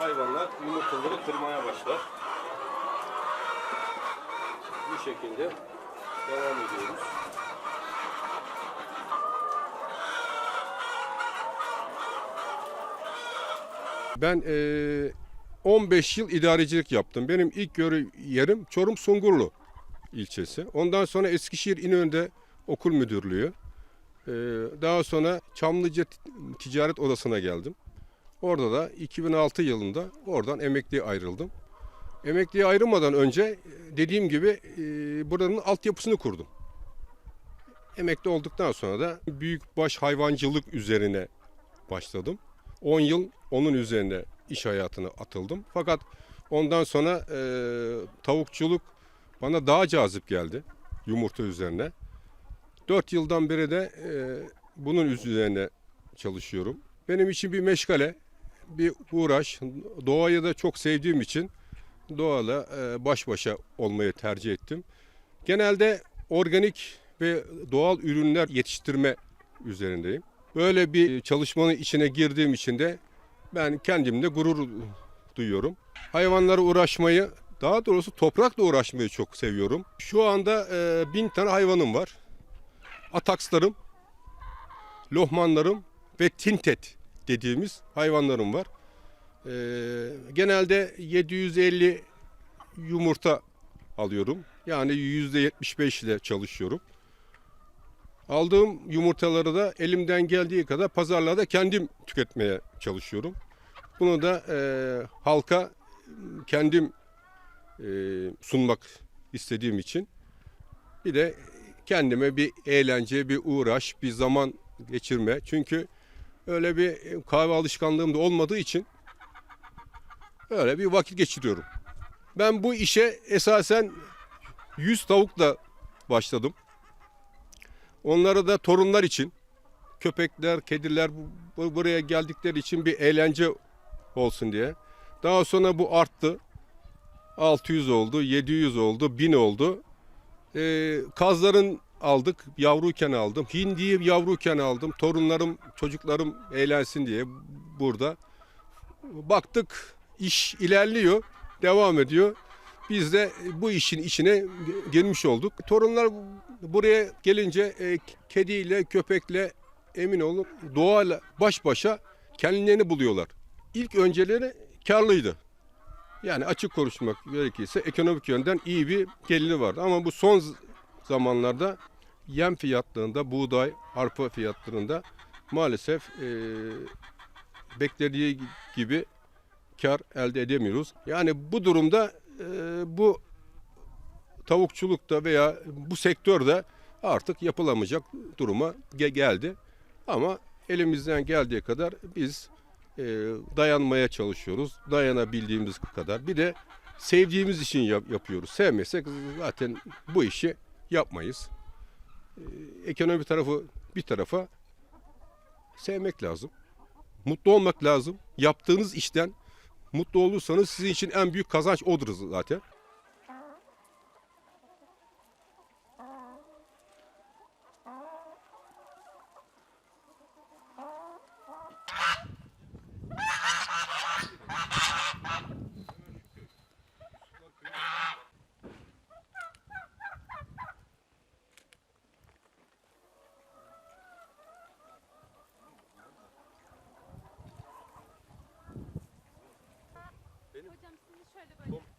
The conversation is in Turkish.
Hayvanlar yumurtaları kırmaya başlar. Bu şekilde devam ediyoruz. Ben eee, 15 yıl idarecilik yaptım. Benim ilk görev yerim Çorum Sungurlu ilçesi. Ondan sonra Eskişehir İnönü'nde okul müdürlüğü. Eee, daha sonra Çamlıca Ticaret Odası'na geldim. Orada da 2006 yılında oradan emekliye ayrıldım. Emekliye ayrılmadan önce e, dediğim gibi e, buranın altyapısını kurdum. Emekli olduktan sonra da büyükbaş hayvancılık üzerine başladım. 10 yıl onun üzerine iş hayatına atıldım. Fakat ondan sonra e, tavukçuluk bana daha cazip geldi yumurta üzerine. 4 yıldan beri de e, bunun üzerine çalışıyorum. Benim için bir meşgale, bir uğraş. Doğayı da çok sevdiğim için doğayla e, baş başa olmayı tercih ettim. Genelde organik ve doğal ürünler yetiştirme üzerindeyim. Böyle bir çalışmanın içine girdiğim için de ben kendimle gurur duyuyorum. Hayvanlara uğraşmayı, daha doğrusu toprakla uğraşmayı çok seviyorum. Şu anda e, bin tane hayvanım var. Atakslarım, lohmanlarım ve tintet dediğimiz hayvanlarım var. Ee, genelde 750 yumurta alıyorum. Yani %75 ile çalışıyorum. Aldığım yumurtaları da elimden geldiği kadar pazarlarda kendim tüketmeye çalışıyorum. Bunu da e, halka kendim e, sunmak istediğim için bir de kendime bir eğlence, bir uğraş, bir zaman geçirme. Çünkü öyle bir kahve alışkanlığım da olmadığı için öyle bir vakit geçiriyorum. Ben bu işe esasen 100 tavukla başladım. Onları da torunlar için, köpekler, kediler bu- bu- buraya geldikleri için bir eğlence olsun diye. Daha sonra bu arttı. 600 oldu, 700 oldu, 1000 oldu. Ee, kazların aldık, yavruyken aldım. Hindiyi yavruyken aldım. Torunlarım, çocuklarım eğlensin diye burada. Baktık iş ilerliyor, devam ediyor. Biz de bu işin içine girmiş olduk. Torunlar buraya gelince e, kediyle, köpekle emin olun doğayla baş başa kendilerini buluyorlar. İlk önceleri karlıydı. Yani açık konuşmak gerekirse ekonomik yönden iyi bir geliri vardı. Ama bu son zamanlarda yem fiyatlarında, buğday, arpa fiyatlarında maalesef e, beklediği gibi kar elde edemiyoruz. Yani bu durumda e, bu tavukçulukta veya bu sektörde artık yapılamayacak duruma ge- geldi. Ama elimizden geldiği kadar biz e, dayanmaya çalışıyoruz. Dayanabildiğimiz kadar. Bir de sevdiğimiz için yap- yapıyoruz. Sevmesek zaten bu işi yapmayız. E, ekonomi tarafı bir tarafa sevmek lazım. Mutlu olmak lazım. Yaptığınız işten mutlu olursanız sizin için en büyük kazanç odur zaten. მოგვიანებით